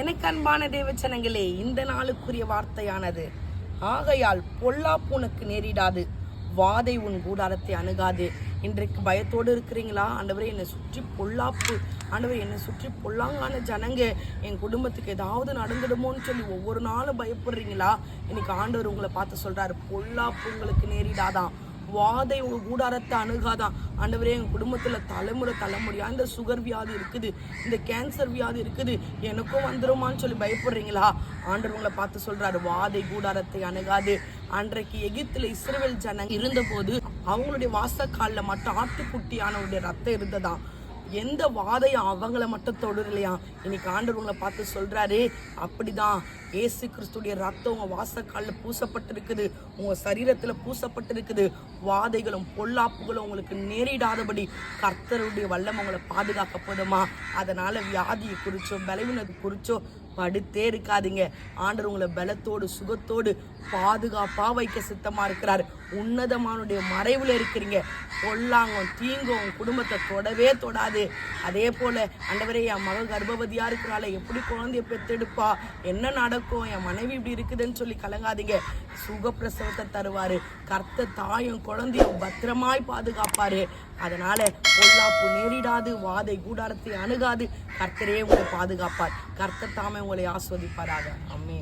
எனக்கு அன்பான தேவச்சனங்களே இந்த நாளுக்குரிய வார்த்தையானது. ஆகையால் பொல்லாப்பு உனக்கு நேரிடாது. வாதை உன் கூடாரத்தை அணுகாது. இன்றைக்கு பயத்தோடு இருக்கிறீங்களா? ஆண்டவரே என்னை சுற்றி பொல்லாப்பு. ஆண்டவர் என்னை சுற்றி பொல்லாங்கான ஜனங்க என் குடும்பத்துக்கு ஏதாவது நடந்துடுமோன்னு சொல்லி ஒவ்வொரு நாளும் பயப்படுறீங்களா? இன்னைக்கு ஆண்டவர் உங்களை பார்த்து சொல்கிறாரு பொல்லாப்பு உங்களுக்கு நேரிடாதான் வாதை உங்க கூடாரத்தை அணுகாதான் ஆண்டவரே எங்கள் குடும்பத்தில் தலைமுறை தலைமுறையா இந்த சுகர் வியாதி இருக்குது இந்த கேன்சர் வியாதி இருக்குது எனக்கும் வந்துருமான்னு சொல்லி பயப்படுறீங்களா? ஆண்டவர் உங்களை பார்த்து சொல்றாரு வாதை கூடாரத்தை அணுகாது. அன்றைக்கு எகிப்துல இஸ்ரேல் ஜனங்க இருந்தபோது அவங்களுடைய வாசக்காலில் மட்டும் ஆட்டுக்குட்டியானவருடைய ரத்தம் இருந்ததான் எந்த வாதையும் அவங்கள மட்டும் தொடரலையா இன்னைக்கு ஆண்டவர் உங்களை பார்த்து சொல்றாரு அப்படிதான். ஏசு கிறிஸ்துடைய ரத்தம் உங்க வாசக்காலில் பூசப்பட்டிருக்குது. உங்க சரீரத்துல பூசப்பட்டிருக்குது. வாதைகளும் பொல்லாப்புகளும் உங்களுக்கு நேரிடாதபடி கர்த்தருடைய வல்லம் உங்களை பாதுகாக்க போதுமா? அதனால வியாதியை குறிச்சோ பலவீனத்தை குறிச்சோ படுத்தே இருக்காதீங்க. ஆண்டர் உங்களை பலத்தோடு சுகத்தோடு பாதுகாப்பாக வைக்க சித்தமாக இருக்கிறார். உன்னதமானுடைய மறைவில் இருக்கிறீங்க. பொல்லாங்கும் தீங்கும் உன் குடும்பத்தை தொடவே தொடாது. அதே போல் ஆண்டவரே என் மக கர்ப்பவதியாக இருக்கிறாள் எப்படி குழந்தைய பெற்றெடுப்பா? என்ன நடக்கும்? என் மனைவி இப்படி இருக்குதுன்னு சொல்லி கலங்காதீங்க. சுகப்பிரசவத்தை தருவார். கர்த்த தாயும் குழந்தையும் பத்திரமாய் பாதுகாப்பார். அதனால் பொல்லாப்பு நேரிடாது வாதை கூடாரத்தை அணுகாது. கர்த்தரே உங்களை பாதுகாப்பார். கர்த்த தாமே உங்களை ஆஸ்வதிப்பாராக அம்மே